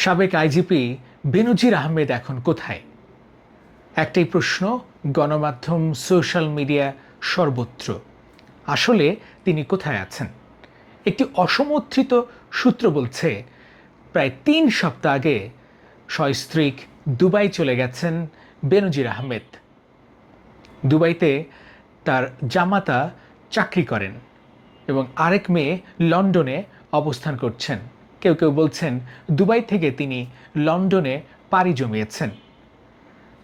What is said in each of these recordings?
সাবেক আইজিপি বেনজির আহমেদ এখন কোথায়? একটাই প্রশ্ন, গণমাধ্যম, সোশ্যাল মিডিয়া সর্বত্র। আসলে তিনি কোথায় আছেন? একটি অসমর্থিত সূত্র বলছে, প্রায় তিন সপ্তাহ আগে সস্ত্রীক দুবাই চলে গেছেন বেনজির আহমেদ। দুবাইতে তার জামাতা চাকরি করেন এবং আরেক মেয়ে লন্ডনে অবস্থান করছেন। কেউ কেউ বলছেন দুবাই থেকে তিনি লন্ডনে পাড়ি জমিয়েছেন।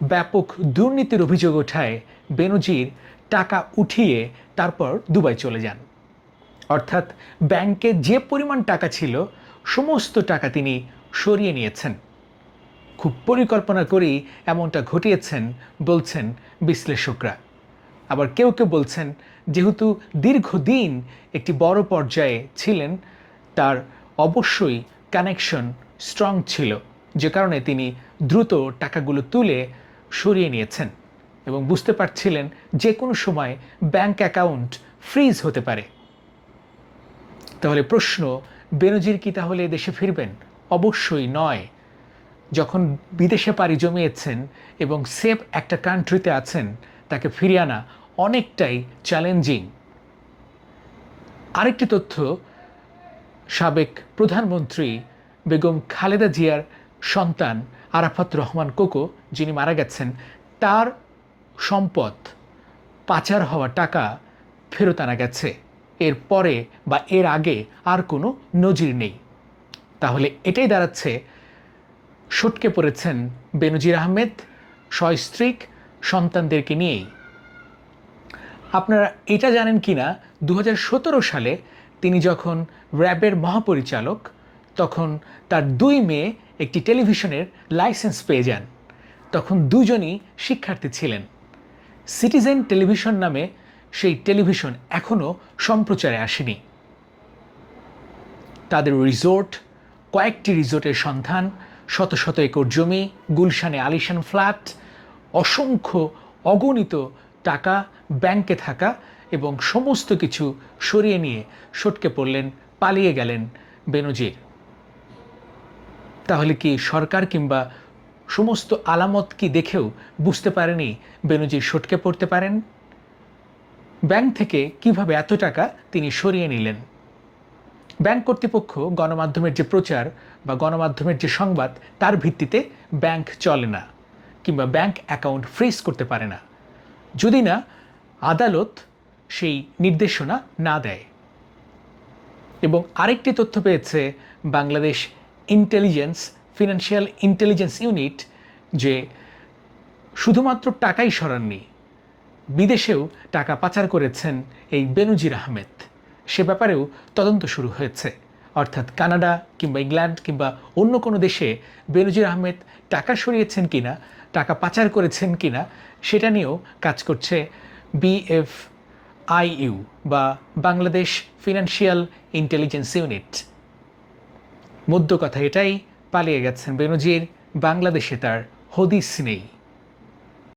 ব্যাপক দুর্নীতির অভিযোগ ওঠায় বেনজির টাকা উঠিয়ে তারপর দুবাই চলে যান। অর্থাৎ ব্যাংকে যে পরিমাণ টাকা ছিল, সমস্ত টাকা তিনি সরিয়ে নিয়েছেন। খুব পরিকল্পনা করেই এমনটা ঘটিয়েছেন বলছেন বিশ্লেষকরা। আবার কেউ কেউ বলছেন, যেহেতু দীর্ঘদিন একটি বড় পর্যায়ে ছিলেন, তার অবশ্যই কানেকশন স্ট্রং ছিল, যে কারণে তিনি দ্রুত টাকাগুলো তুলে সরিয়ে নিয়েছেন এবং বুঝতে পারছিলেন যে কোনো সময় ব্যাংক অ্যাকাউন্ট ফ্রিজ হতে পারে। তাহলে প্রশ্ন, বেনজির কি তাহলে দেশে ফিরবেন? অবশ্যই নয়। যখন বিদেশে পাড়ি জমিয়েছেন এবং সেফ একটা কান্ট্রিতে আছেন, তাকে ফিরিয়ে আনা অনেকটাই চ্যালেঞ্জিং আরেকটি তথ্য সাবেক প্রধানমন্ত্রী বেগম খালেদা জিয়ার সন্তান আরাফাত রহমান কোকো, যিনি মারা গেছেন, তার সম্পদ, পাচার হওয়া টাকা ফেরত আনা গেছে। এর পরে বা এর আগে আর কোনো নজির নেই। তাহলে এটাই দাঁড়াচ্ছে। সটকে পড়েছেন বেনজির আহমেদ, সস্ত্রীক সন্তানদেরকে নিয়েই। আপনারা এটা জানেন কি না দু হাজার সতেরো সালে তিনি যখন র্যাবের মহাপরিচালক, তখন তার দুই মেয়ে একটি টেলিভিশনের লাইসেন্স পেয়ে যান। তখন দুজনই শিক্ষার্থী ছিলেন। সিটিজেন টেলিভিশন নামে সেই টেলিভিশন এখনও সম্প্রচারে আসেনি। তাদের রিসোর্ট, কয়েকটি রিসোর্টের সন্ধান, শত শত একর জমি, গুলশানে আলিশান ফ্ল্যাট, অসংখ্য অগণিত টাকা ব্যাংকে থাকা এবং সমস্ত কিছু সরিয়ে নিয়ে সটকে পড়লেন, পালিয়ে গেলেন বেনজির। তাহলে কি সরকার কিংবা সমস্ত আলামত কি দেখেও বুঝতে পারেনি বেনজির সটকে পড়তে পারেন? ব্যাংক থেকে কীভাবে এত টাকা তিনি সরিয়ে নিলেন? ব্যাংক কর্তৃপক্ষ গণমাধ্যমের যে প্রচার বা গণমাধ্যমের যে সংবাদ, তার ভিত্তিতে ব্যাংক চলে না কিংবা ব্যাংক অ্যাকাউন্ট ফ্রিজ করতে পারে না। যদি না, আদালত সেই নির্দেশনা না দেয়। এবং আরেকটি তথ্য পেয়েছে Bangladesh intelligence, financial intelligence unit, যে শুধুমাত্র টাকাই সরাননি, বিদেশেও টাকা পাচার করেছেন এই বেনুজির আহমেদ। সে ব্যাপারেও তদন্ত শুরু হয়েছে। অর্থাৎ কানাডা কিংবা ইংল্যান্ড কিংবা অন্য কোনো দেশে বেনুজির আহমেদ টাকা সরিয়েছেন কিনা, টাকা পাচার করেছেন কিনা, সেটা নিয়েও কাজ করছে বিএফ আইইউ বা বাংলাদেশ ফিনান্সিয়াল ইন্টেলিজেন্স ইউনিট মধ্য কথা এটাই পালিয়ে গেছেন বেনজির বাংলাদেশে তার হদিস নেই।